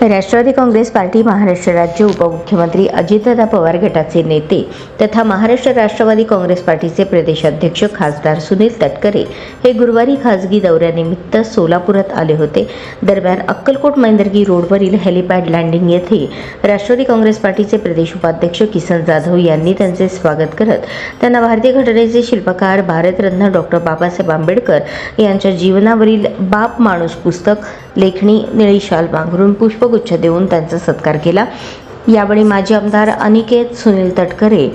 Rashtrawadi Congress party Maharashtra राज्य उपमुख्यमंत्री अजितदादा पवार गटाचे नेते तथा महाराष्ट्र राष्ट्रवादी काँग्रेस पार्टीचे प्रदेशाध्यक्ष खासदार सुनील तटकरे हे गुरुवारी खासगी दौऱ्यानिमित्त सोलापुरात आले होते. दरम्यान अक्कलकोट मैंदर्गी रोडवरील हेलिपॅड लँडिंग येथे राष्ट्रवादी काँग्रेस पार्टीचे प्रदेश उपाध्यक्ष किसन जाधव यांनी त्यांचे स्वागत करत त्यांना भारतीय घटनेचे शिल्पकार भारतरत्न डॉक्टर बाबासाहेब आंबेडकर यांच्या जीवनावरील बाप माणूस पुस्तक लेखणी निळी शाल पांघरून पुष्पगुच्छ देऊन त्यांचा सत्कार केला. यावेळी माजी आमदार अनिकेत सुनील तटकरे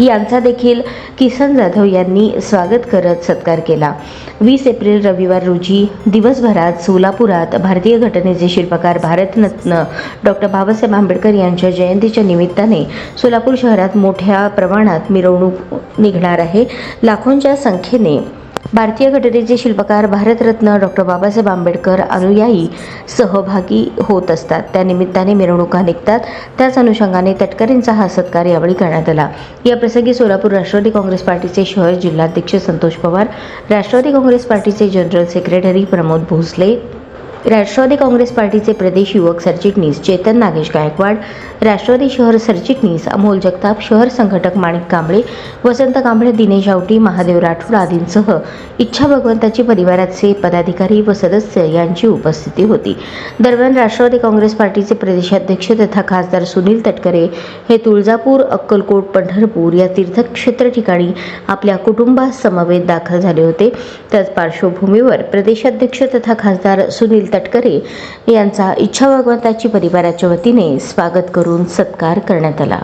यांचा देखील किसन जाधव यांनी स्वागत करत सत्कार केला. वीस एप्रिल रविवार रोजी दिवसभरात सोलापुरात भारतीय घटनेचे शिल्पकार भारतरत्न डॉक्टर बाबासाहेब आंबेडकर यांच्या जयंतीच्या निमित्ताने सोलापूर शहरात मोठ्या प्रमाणात मिरवणूक निघणार आहे. लाखोंच्या संख्येने भारतीय घटनेचे शिल्पकार भारतरत्न डॉक्टर बाबासाहेब आंबेडकर अनुयायी सहभागी होत असतात. त्या निमित्ताने मिरवणुका निघतात. त्याच अनुषंगाने तटकरेंचा हा सत्कार यावेळी करण्यात आला. या प्रसंगी सोलापूर राष्ट्रवादी काँग्रेस पार्टीचे शहर जिल्हाध्यक्ष संतोष पवार राष्ट्रवादी काँग्रेस पार्टीचे general secretary Pramod Bhosale Rashtrawadi Congress पार्टीचे प्रदेश युवक सरचिटणीस चेतन नागेश गायकवाड राष्ट्रवादी शहर सरचिटणीस अमोल जगताप शहर संघटक माणिक कांबळे वसंत कांबळे दिनेश आवटी महादेव राठोड आदींसह इच्छा भगवंताची परिवाराचे पदाधिकारी व सदस्य यांची उपस्थिती होती. दरम्यान राष्ट्रवादी काँग्रेस पार्टीचे प्रदेशाध्यक्ष तथा खासदार सुनील तटकरे हे तुळजापूर अक्कलकोट पंढरपूर या तीर्थक्षेत्र ठिकाणी आपल्या कुटुंबासमवेत दाखल झाले होते. त्याच पार्श्वभूमीवर प्रदेशाध्यक्ष तथा खासदार सुनील सुनील तटकरे यांचा इच्छा भगवंताची परिवाराच्या वतीने स्वागत करून सत्कार करण्यात आला.